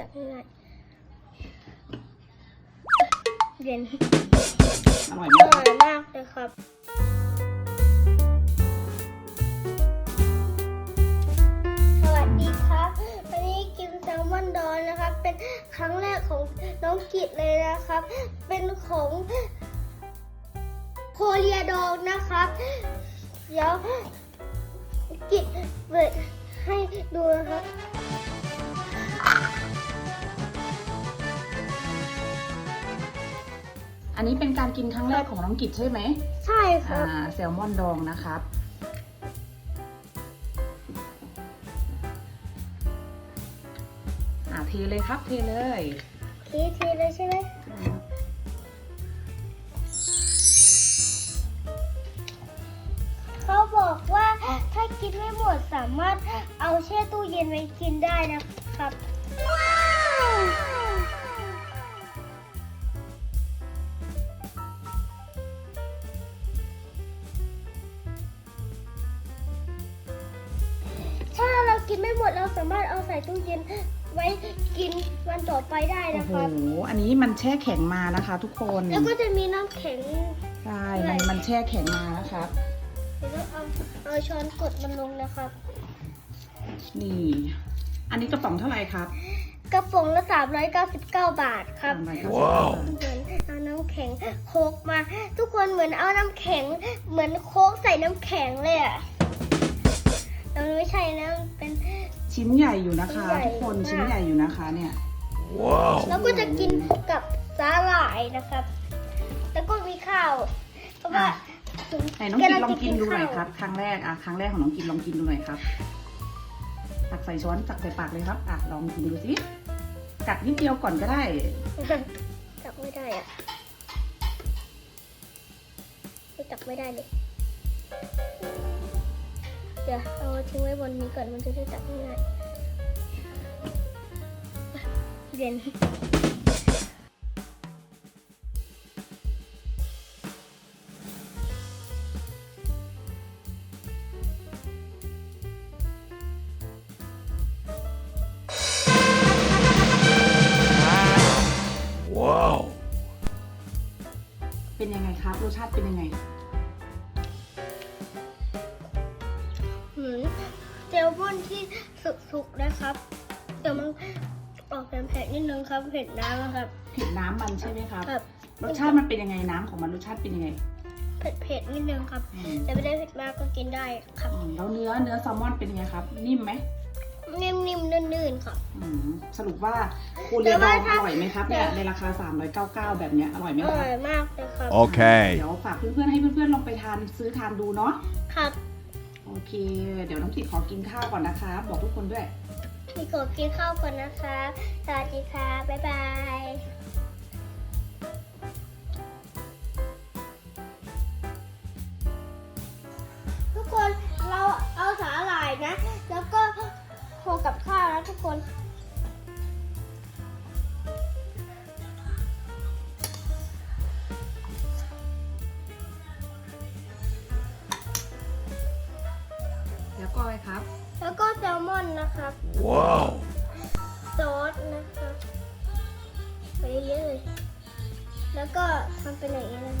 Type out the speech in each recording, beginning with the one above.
จับง่ายๆเย็นอร่อยไหมอคร่รับอยมากเลยครับสวัสดีครับ วันนี้กินแซลมอนดองนะครับ เป็นครั้งแรกของน้องกิตเลยนะครับ เป็นของโคเรียดองนะครับ เดี๋ยวกิตเปิดให้ดูนะครับ อันนี้เป็นการกินครั้งแรกของน้องกิจใช่ไหมใช่คอ่ารับแซลมอนดองนะครับ อ่าเทเลยครับเทเลยทีทีเลยใช่ไหมเขาบอกว่าถ้ากินไม่หมดสามารถเอาแช่ตู้เย็นไว้กินได้นะครับว้าว ไม่หมดเราสามารถเอาใส่ตู้เย็นไว้กินวันต่อไปได้โอ้นะโห ครับ อันนี้มันแช่แข็งมานะคะ ทุกคนแล้วก็จะมีน้ำแข็งใช่มันมันแช่แข็งมานะครับ เดี๋ยวต้องเอาเอาช้อนกดมันลงนะครับ นี่ อันนี้กระป๋องเท่าไหร่ครับกระป๋องละ399 บาทครับ สามร้อยเก้สิบว้าว เหมือนเอาน้ำแข็งโคกมา ทุกคนเหมือนเอาน้ำแข็ง เหมือนโค้กใส่น้ำแข็งเลยอะแต่ มันไม่ใช่นะมันเป็น ชิ้นใหญ่อยู่นะคะ ชิ้นใหญ่ทุกคนมาก ชิ้นใหญ่อยู่นะคะเนี่ย Wow. แล้วก็จะกินกับสาหร่ายนะครับ แล้วก็มีข้าว เพราะว่าอะไหนน้องกินลองกินดูหน่อยครับ ครั้งแรกอะครั้งแรกของน้องกินลองกินดูหน่อยครับ ตักใส่ช้อนตักใส่ปากเลยครับอะลองกินดูสิกัดนิดเดียวก่อนก็ได้ จับไม่ได้อะไม่จับไม่ได้เลยเดี๋ยวเอาทิ้งไว้บนนี้ก่อนมันจะได้จับง่ายเย็นเป็นยังไงครับรสชาติเป็นยังไง เจลบอนที่สุกๆนะครับเดี๋ยวมันออกเผ็ดๆนิดนึงครับเผ็ดน้ำนะครับเผ็ดน้ำมันใช่ไหมครับครับรสชาติมันเป็นยังไงน้ำของมันรสชาติเป็นยังไง เผ็ดๆนิดนึงครับ อืม แต่ไม่ได้เผ็ดมากก็กินได้ครับ อืมแล้วเนื้อเนื้อแซลมอนเป็นยังไงครับ นิ่มไหมนิ่มๆนื่นๆครับ อืมสรุปว่าคูเรียแต่ดอว่างถ้าอร่อยไหมครับเนี่ยในราคา 399 แบบเนี้ยอร่อยไหมอครับร่อยมากเลยครับ Okay. เดี๋ยวฝากเพื่อนๆให้เพื่อนๆลองไปทานซื้อทานดูเนาะ ครับ โอเค เดี๋ยวน้องกิดขอกินข้าวก่อนนะคะ บอกทุกคนด้วย พี่กดกินข้าวก่อนนะคะ สวัสดีค่ะ บ๊ายบาย อะไรครับ แล้วก็แซลมอนนะครับ Wow. ซอสนะครับไปเยอะๆเลย แล้วก็ทำเป็นอย่างนี้นะ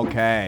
Okay.